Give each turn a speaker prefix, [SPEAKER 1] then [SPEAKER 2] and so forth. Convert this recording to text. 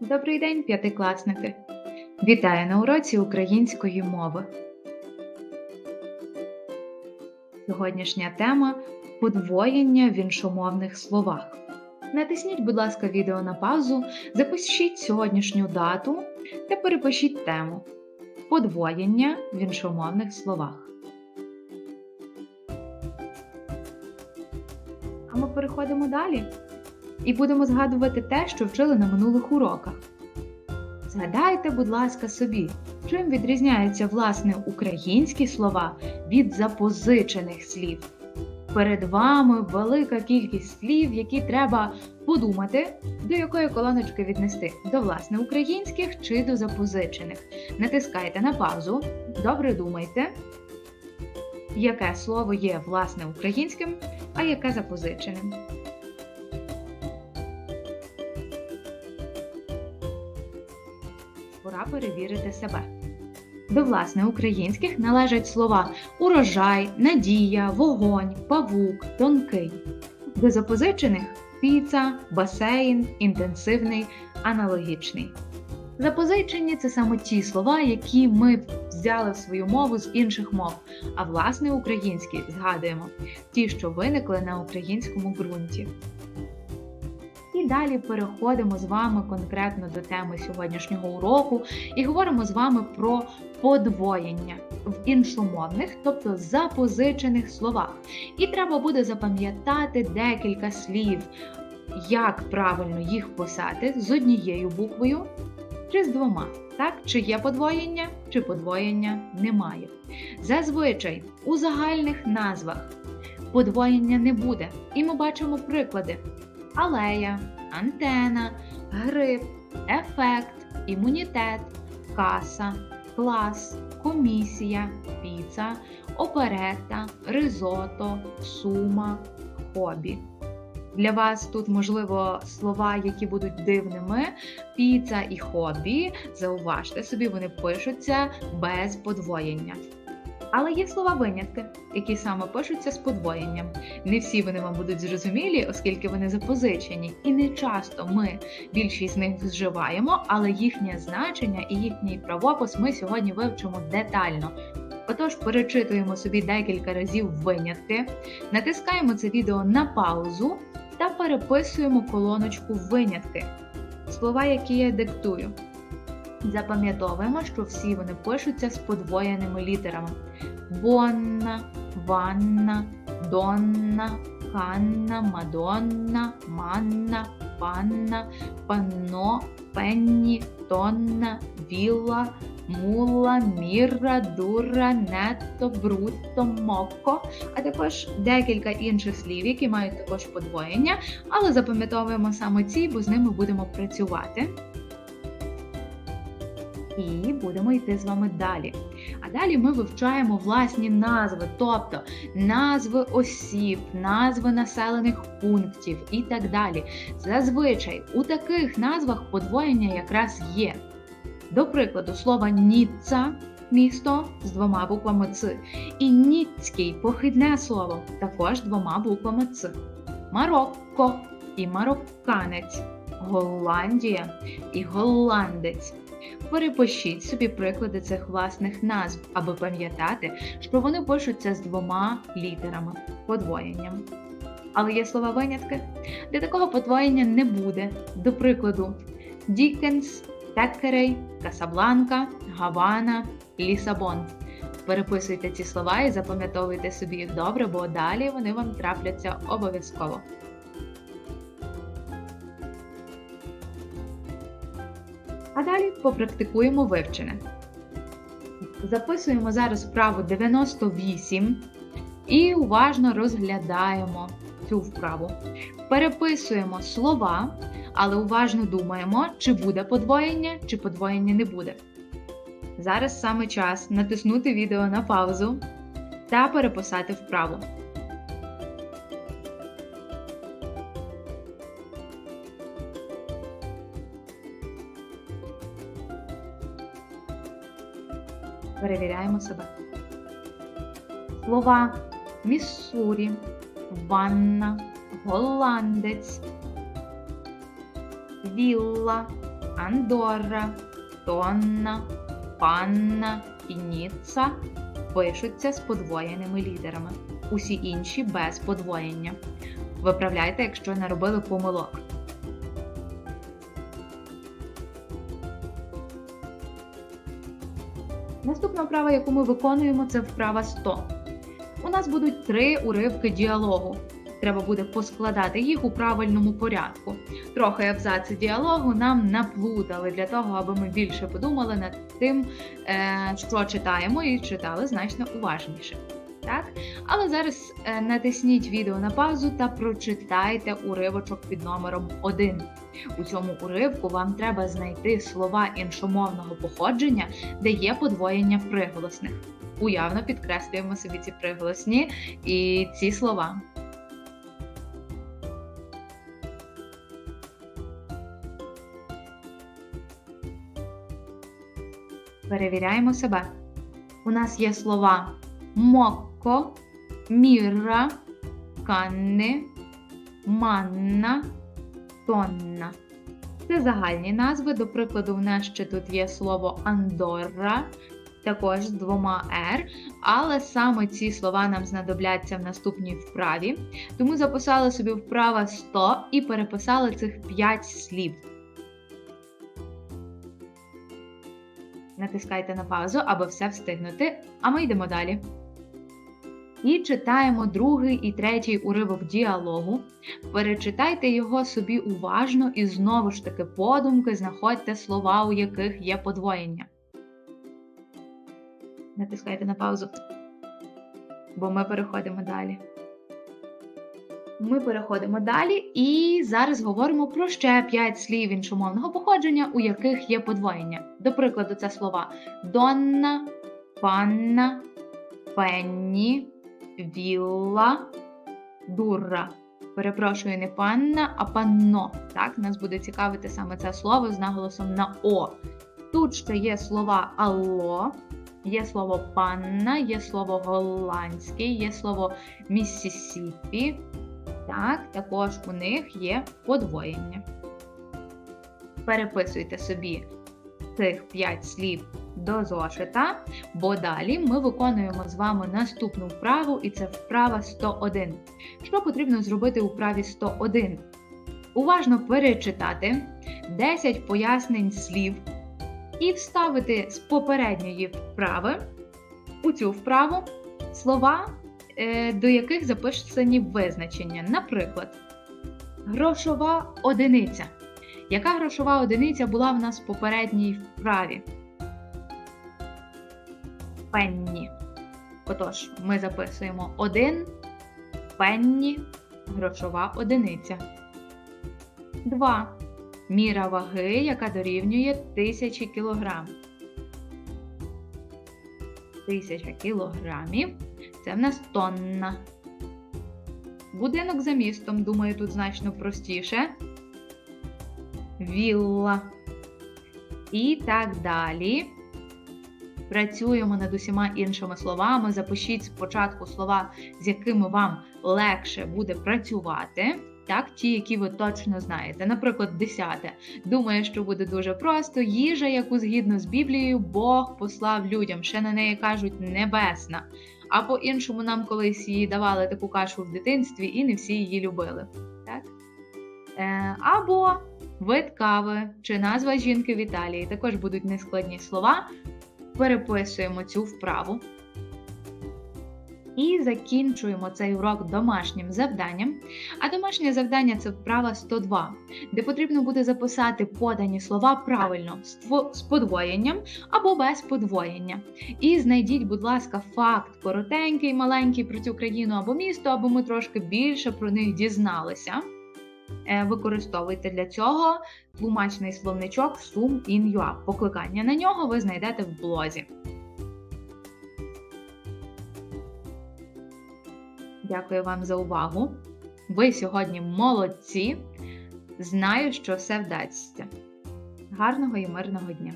[SPEAKER 1] Добрий день, п'ятикласники! Вітаю на уроці української мови. Сьогоднішня тема подвоєння в іншомовних словах. Натисніть, будь ласка, відео на паузу, запишіть сьогоднішню дату та перепишіть тему Подвоєння в іншомовних словах. А ми переходимо далі і будемо згадувати те, що вчили на минулих уроках. Згадайте, будь ласка, собі, чим відрізняються власне українські слова від запозичених слів. Перед вами велика кількість слів, які треба подумати, до якої колоночки віднести до власне українських чи до запозичених. Натискайте на паузу, добре думайте, яке слово є власне українським, а яке запозиченим. Пора перевірити себе. До власне українських належать слова урожай, надія, вогонь, павук, тонкий. До запозичених піца, басейн, інтенсивний, аналогічний. Запозичені це саме ті слова, які ми взяли в свою мову з інших мов, а власне українські згадуємо ті, що виникли на українському ґрунті. Далі переходимо з вами конкретно до теми сьогоднішнього уроку і говоримо з вами про подвоєння в іншомовних, тобто запозичених словах. І треба буде запам'ятати декілька слів, як правильно їх писати з однією буквою чи з двома. Так, чи є подвоєння, чи подвоєння немає. Зазвичай у загальних назвах подвоєння не буде. І ми бачимо приклади алея, антена, гриб, ефект, імунітет, каса, клас, комісія, піца, оперета, ризото, сума, хобі. Для вас тут, можливо, слова, які будуть дивними, піца і хобі. Зауважте собі, вони пишуться без подвоєння. Але є слова винятки, які саме пишуться з подвоєнням. Не всі вони вам будуть зрозумілі, оскільки вони запозичені, і не часто ми більшість з них вживаємо, але їхнє значення і їхній правопис ми сьогодні вивчимо детально. Отож, перечитуємо собі декілька разів винятки, натискаємо це відео на паузу та переписуємо колоночку винятки. Слова, які я диктую. Запам'ятовуємо, що всі вони пишуться з подвоєними літерами: Бонна, ванна, донна, канна, мадонна, манна, панна, панно, пенні, тонна, вілла, мула, мірра, дура, нетто, брутто, мокко, а також декілька інших слів, які мають також подвоєння, але запам'ятовуємо саме ці, бо з ними будемо працювати. І будемо йти з вами далі. А далі ми вивчаємо власні назви, тобто назви осіб, назви населених пунктів і так далі. Зазвичай у таких назвах подвоєння якраз є. До прикладу, слова Ніцца місто з двома буквами Ц. І Ніцький похідне слово також двома буквами Ц. Марокко і марокканець, Голландія і голландець. Перепишіть собі приклади цих власних назв, аби пам'ятати, що вони пишуться з двома літерами подвоєнням. Але є слова винятки, де такого подвоєння не буде. До прикладу, Дікенс, Теккерей, Касабланка, Гавана, Лісабон. Переписуйте ці слова і запам'ятовуйте собі їх добре, бо далі вони вам трапляться обов'язково. А далі попрактикуємо вивчене. Записуємо зараз вправу 98 і уважно розглядаємо цю вправу. Переписуємо слова, але уважно думаємо, чи буде подвоєння, чи подвоєння не буде. Зараз саме час натиснути відео на паузу та переписати вправу. Перевіряємо себе. Слова Міссурі, ванна, голландець, вілла, Андорра, Тонна, Панна і Ніцца пишуться з подвоєними літерами. Усі інші без подвоєння. Виправляйте, якщо не робили помилок. Наступна вправа, яку ми виконуємо, це вправа 100. У нас будуть три уривки діалогу. Треба буде поскладати їх у правильному порядку. Трохи абзаци діалогу нам наплутали для того, аби ми більше подумали над тим, е, що читаємо, і читали значно уважніше. Так? Але зараз е, натисніть відео на паузу та прочитайте уривочок під номером 1. У цьому уривку вам треба знайти слова іншомовного походження, де є подвоєння приголосних. Уявно підкреслюємо собі ці приголосні і ці слова. Перевіряємо себе. У нас є слова мокко, мірра, канни, манна, тонна. Це загальні назви. До прикладу, в нас ще тут є слово Андорра, також з двома «р», але саме ці слова нам знадобляться в наступній вправі. Тому записали собі вправа 100 і переписали цих 5 слів. Натискайте на паузу, аби все встигнути, а ми йдемо далі. І читаємо другий і третій уривок діалогу. Перечитайте його собі уважно і знову ж таки подумки знаходьте слова, у яких є подвоєння. Натискайте на паузу, бо ми переходимо далі. Ми переходимо далі і зараз говоримо про ще 5 слів іншомовного походження, у яких є подвоєння. До прикладу, це слова донна, панна, пенні, вілла, дурра. Перепрошую, не панна, а панно. Так, нас буде цікавити саме це слово з наголосом на О. Тут ще є слова алло, є слово панна, є слово голландське, є слово Міссісіпі. Так, також у них є подвоєння. Переписуйте собі цих 5 слів до зошита, бо далі ми виконуємо з вами наступну вправу, і це вправа 101. Що потрібно зробити у вправі 101? Уважно перечитати 10 пояснень слів і вставити з попередньої вправи у цю вправу слова, е, до яких записані визначення. Наприклад, грошова одиниця. Яка грошова одиниця була в нас в попередній вправі? Пенні. Отож, ми записуємо 1 пенні грошова одиниця. 2. Міра ваги, яка дорівнює 1000 кг. 1000 кілограмів це в нас тонна. Будинок за містом, думаю, тут значно простіше. Вілла. І так далі. Працюємо над усіма іншими словами. Запишіть спочатку слова, з якими вам легше буде працювати. Так, ті, які ви точно знаєте. Наприклад, десяте. Думаю, що буде дуже просто. Їжа, яку згідно з Біблією, Бог послав людям. Ще на неї кажуть небесна. А по-іншому нам колись її давали таку кашу в дитинстві, і не всі її любили. Так? Е, Або вид кави чи назва жінки в Італії. Також будуть нескладні слова. Переписуємо цю вправу. І закінчуємо цей урок домашнім завданням. А домашнє завдання це вправа 102, де потрібно буде записати подані слова правильно з подвоєнням або без подвоєння. І знайдіть, будь ласка, факт коротенький, маленький про цю країну або місто, аби ми трошки більше про них дізналися. Використовуйте для цього тлумачний словничок Sum.in.ua. Покликання на нього ви знайдете в блозі. Дякую вам за увагу. Ви сьогодні молодці. Знаю, що все вдасться. Гарного і мирного дня!